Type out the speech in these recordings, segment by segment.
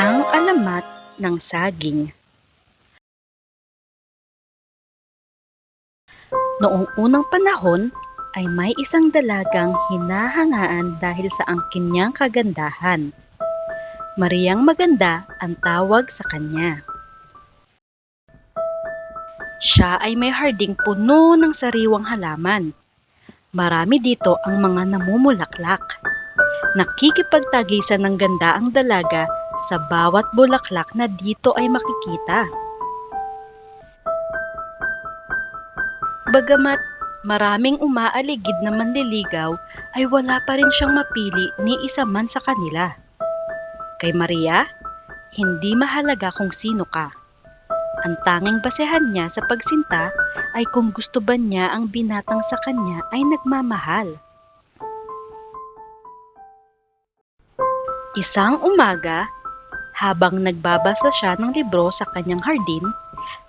Ang alamat ng saging Noong unang panahon ay may isang dalagang hinahangaan dahil sa angkin niyang kagandahan. Mariang maganda ang tawag sa kanya. Siya ay may harding puno ng sariwang halaman. Marami dito ang mga namumulaklak. Nakikipagtagisan ng ganda ang dalaga sa bawat bulaklak na dito ay makikita. Bagamat maraming umaaligid na manliligaw ay wala pa rin siyang mapili ni isa man sa kanila. Kay Maria, hindi mahalaga kung sino ka. Ang tanging basehan niya sa pagsinta ay kung gusto ba niya ang binatang sa kanya ay nagmamahal. Isang umaga, habang nagbabasa siya ng libro sa kanyang hardin,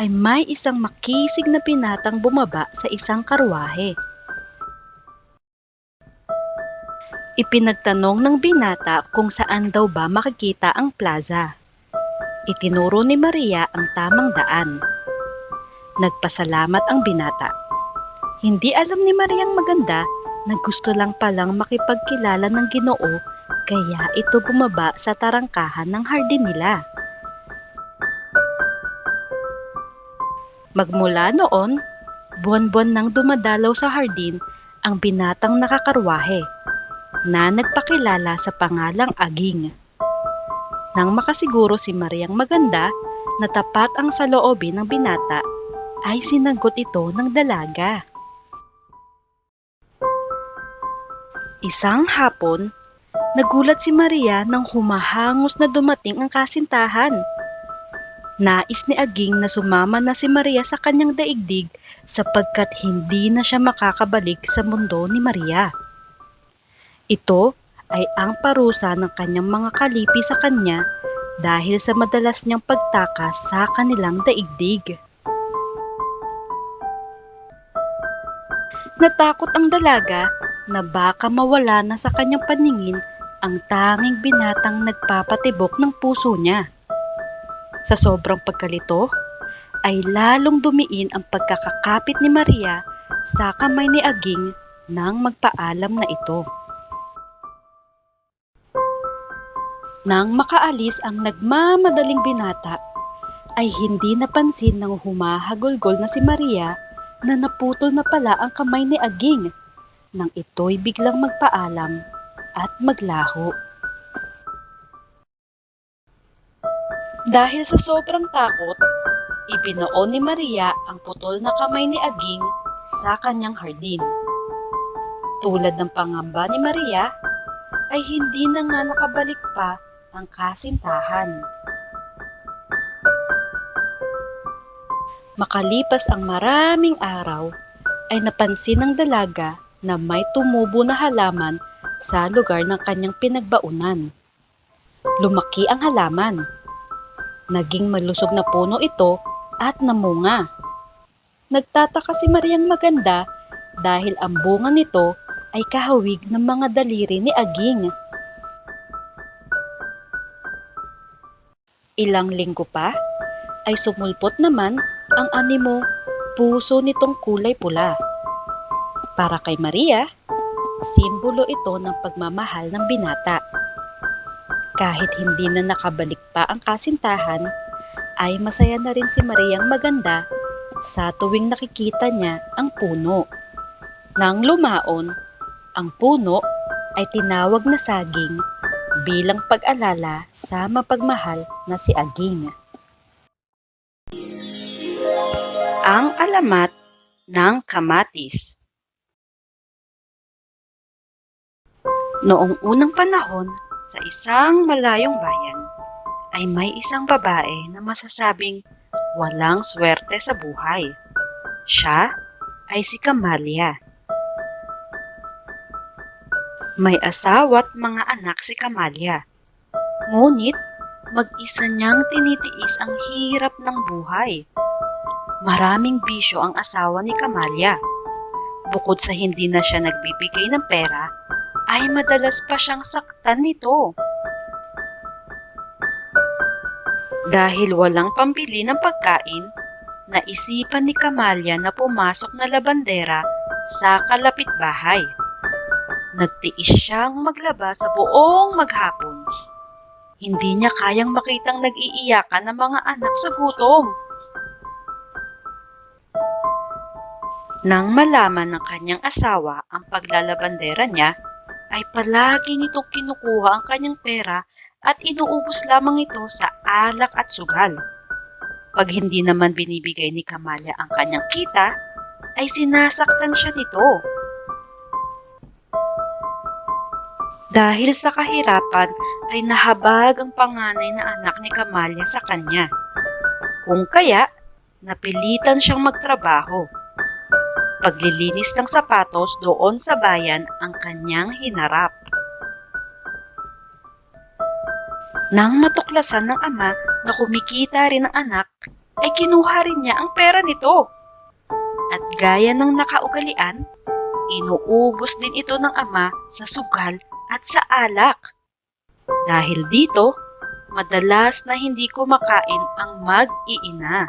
ay may isang makisig na binatang bumaba sa isang karwahe. Ipinagtanong ng binata kung saan daw ba makikita ang plaza. Itinuro ni Maria ang tamang daan. Nagpasalamat ang binata. Hindi alam ni Mariang maganda na gusto lang palang makipagkilala ng ginoo kaya ito bumaba sa tarangkahan ng hardin nila. Magmula noon, buwan-buwan nang dumadalaw sa hardin ang binatang nakakarwahe na nagpakilala sa pangalang Aging. Nang makasiguro si Mariang maganda na tapat ang saloobin ng binata, ay sinagot ito ng dalaga. Isang hapon, nagulat si Maria nang humahangos na dumating ang kasintahan. Nais ni Aging na sumama na si Maria sa kanyang daigdig sapagkat hindi na siya makakabalik sa mundo ni Maria. Ito ay ang parusa ng kanyang mga kalipi sa kanya dahil sa madalas niyang pagtakas sa kanilang daigdig. Natakot ang dalaga na baka mawala na sa kanyang paningin ang tanging binatang nagpapatibok ng puso niya. Sa sobrang pagkalito, ay lalong dumiin ang pagkakakapit ni Maria sa kamay ni Aging nang magpaalam na ito. Nang makaalis ang nagmamadaling binata, ay hindi napansin ng humahagulgol na si Maria na naputol na pala ang kamay ni Aging nang ito'y biglang magpaalam at maglaho. Dahil sa sobrang takot, ibinoon ni Maria ang putol na kamay ni Aging sa kanyang hardin. Tulad ng pangamba ni Maria, ay hindi na nga nakabalik pa ang kasintahan. Makalipas ang maraming araw, ay napansin ng dalaga na may tumubo na halaman sa lugar ng kanyang pinagbaunan. Lumaki ang halaman Naging malusog na puno ito at namunga. Nagtataka si Mariang maganda dahil ang bunga nito ay kahawig ng mga daliri ni Aging. Ilang linggo pa ay sumulpot naman ang animo puso nitong kulay pula. Para kay Maria, simbolo ito ng pagmamahal ng binata. Kahit hindi na nakabalik pa ang kasintahan, ay masaya na rin si Mariang maganda sa tuwing nakikita niya ang puno. Nang lumaon, ang puno ay tinawag na saging bilang pag-alala sa mapagmahal na si Aging. Ang alamat ng kamatis Noong unang panahon, sa isang malayong bayan ay may isang babae na masasabing walang swerte sa buhay. Siya ay si Kamalia. May asawa at mga anak si Kamalia. Ngunit mag-isa niyang tinitiis ang hirap ng buhay. Maraming bisyo ang asawa ni Kamalia. Bukod sa hindi na siya nagbibigay ng pera, ay madalas pa siyang saktan nito. Dahil walang pambili ng pagkain, naisipan ni Kamalya na pumasok na labandera sa kalapit bahay. Nagtiis siyang maglaba sa buong maghapon. Hindi niya kayang makitang nag-iiyakan ng mga anak sa gutom. Nang malaman ng kanyang asawa ang paglalabandera niya, ay palagi nitong kinukuha ang kanyang pera at inuubos lamang ito sa alak at sugal. Pag hindi naman binibigay ni Kamalya ang kanyang kita, ay sinasaktan siya nito. Dahil sa kahirapan ay nahabag ang panganay na anak ni Kamalya sa kanya. Kung kaya, napilitan siyang magtrabaho. Paglilinis ng sapatos doon sa bayan ang kanyang hinarap. Nang matuklasan ng ama na kumikita rin ang anak, ay kinuha rin niya ang pera nito. At gaya ng nakaugalian, inuubos din ito ng ama sa sugal at sa alak. Dahil dito, madalas na hindi kumakain ang mag-iina.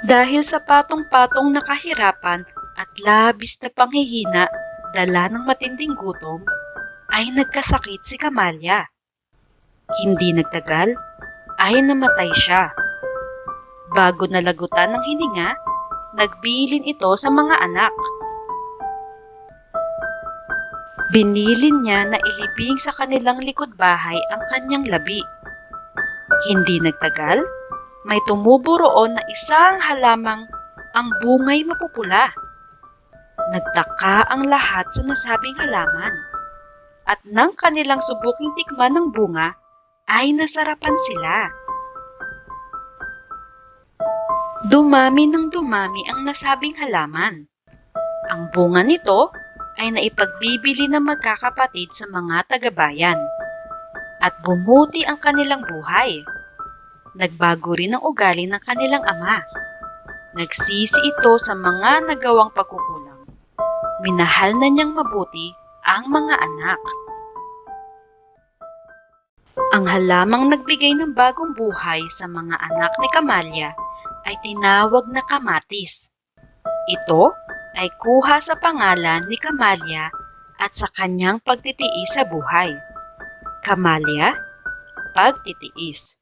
Dahil sa patong-patong na kahirapan at labis na panghihina dala ng matinding gutom, ay nagkasakit si Kamalya. Hindi nagtagal, ay namatay siya. Bago nalagutan ng hininga, nagbilin ito sa mga anak. Binilin niya na ilibing sa kanilang likod bahay ang kanyang labi. Hindi nagtagal, may tumubo roon na isang halamang ang bungay mapupula. Nagtaka ang lahat sa nasabing halaman. At nang kanilang subuking tikman ng bunga, ay nasarapan sila. Dumami ng dumami ang nasabing halaman. Ang bunga nito ay naipagbibili ng magkakapatid sa mga tagabayan. At bumuti ang kanilang buhay. Nagbago rin ang ugali ng kanilang ama. Nagsisi ito sa mga nagawang pagkukulang. Minahal na niyang mabuti ang mga anak. Ang halamang nagbigay ng bagong buhay sa mga anak ni Kamalya ay tinawag na kamatis. Ito ay kuha sa pangalan ni Kamalya at sa kanyang pagtitiis sa buhay. Kamalya, pagtitiis.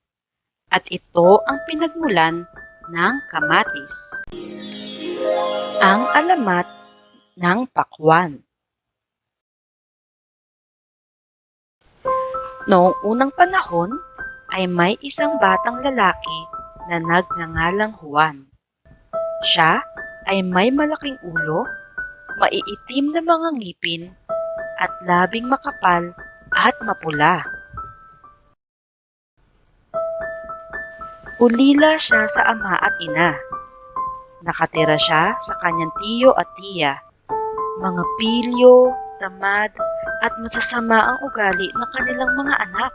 At ito ang pinagmulan ng kamatis. Ang alamat ng pakwan. Noong unang panahon ay may isang batang lalaki na nagngangalang Juan. Siya ay may malaking ulo, maiitim na mga ngipin, at labing makapal at mapula. Ulila siya sa ama at ina. Nakatira siya sa kanyang tiyo at tiya. Mga pilyo, tamad, at masasama ang ugali ng kanilang mga anak.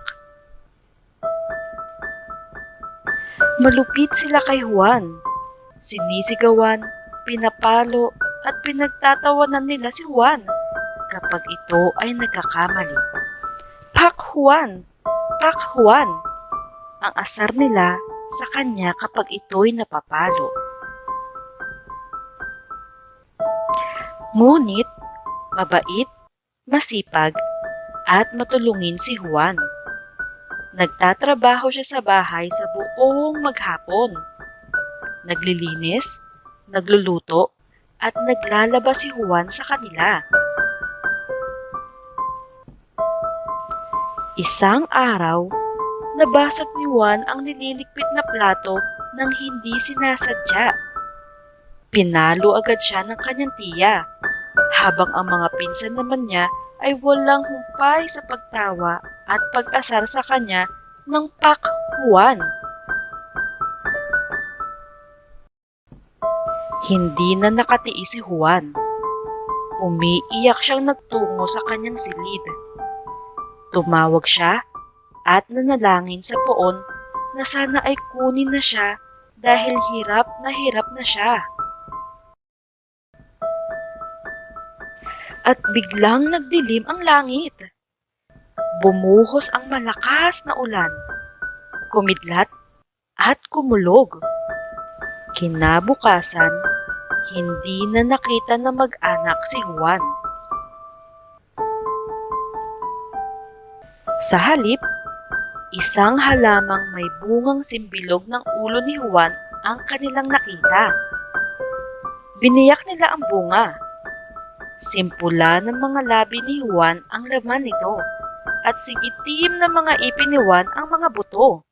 Malupit sila kay Juan. Sinisigawan, pinapalo, at pinagtatawanan nila si Juan kapag ito ay nagkakamali. Pak Juan! Pak Juan! Ang asar nila sa kanya kapag ito'y napapalo. Ngunit, mabait, masipag, at matulungin si Juan. Nagtatrabaho siya sa bahay sa buong maghapon. Naglilinis, nagluluto, at naglalaba si Juan sa kanila. Isang araw, nabasag ni Juan ang nililigpit na plato nang hindi sinasadya. Pinalo agad siya ng kanyang tiya, habang ang mga pinsan naman niya ay walang humpay sa pagtawa at pag-asar sa kanya ng Pak Juan. Hindi na nakatiis si Juan. Umiiyak siyang nagtungo sa kanyang silid. Tumawag siya at nanalangin sa poon na sana ay kunin na siya dahil hirap na hirap na siya. At biglang nagdilim ang langit. bumuhos ang malakas na ulan, kumidlat at kumulog. Kinabukasan, hindi na nakita na mag-anak si Juan. Sa halip, isang halamang may bungang simbilog ng ulo ni Juan ang kanilang nakita. Biniyak nila ang bunga. Simpula ng mga labi ni Juan ang laman nito at sigitim ng mga ipin ni Juan ang mga buto.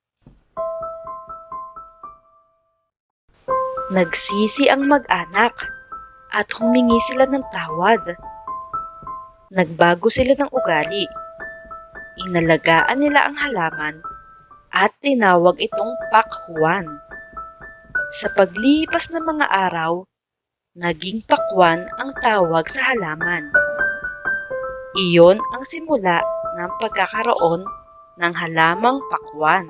Nagsisi ang mag-anak at humingi sila ng tawad. Nagbago sila ng ugali. Inalagaan nila ang halaman at tinawag itong pakwan. Sa paglipas ng mga araw, naging pakwan ang tawag sa halaman. Iyon ang simula ng pagkakaroon ng halamang pakwan.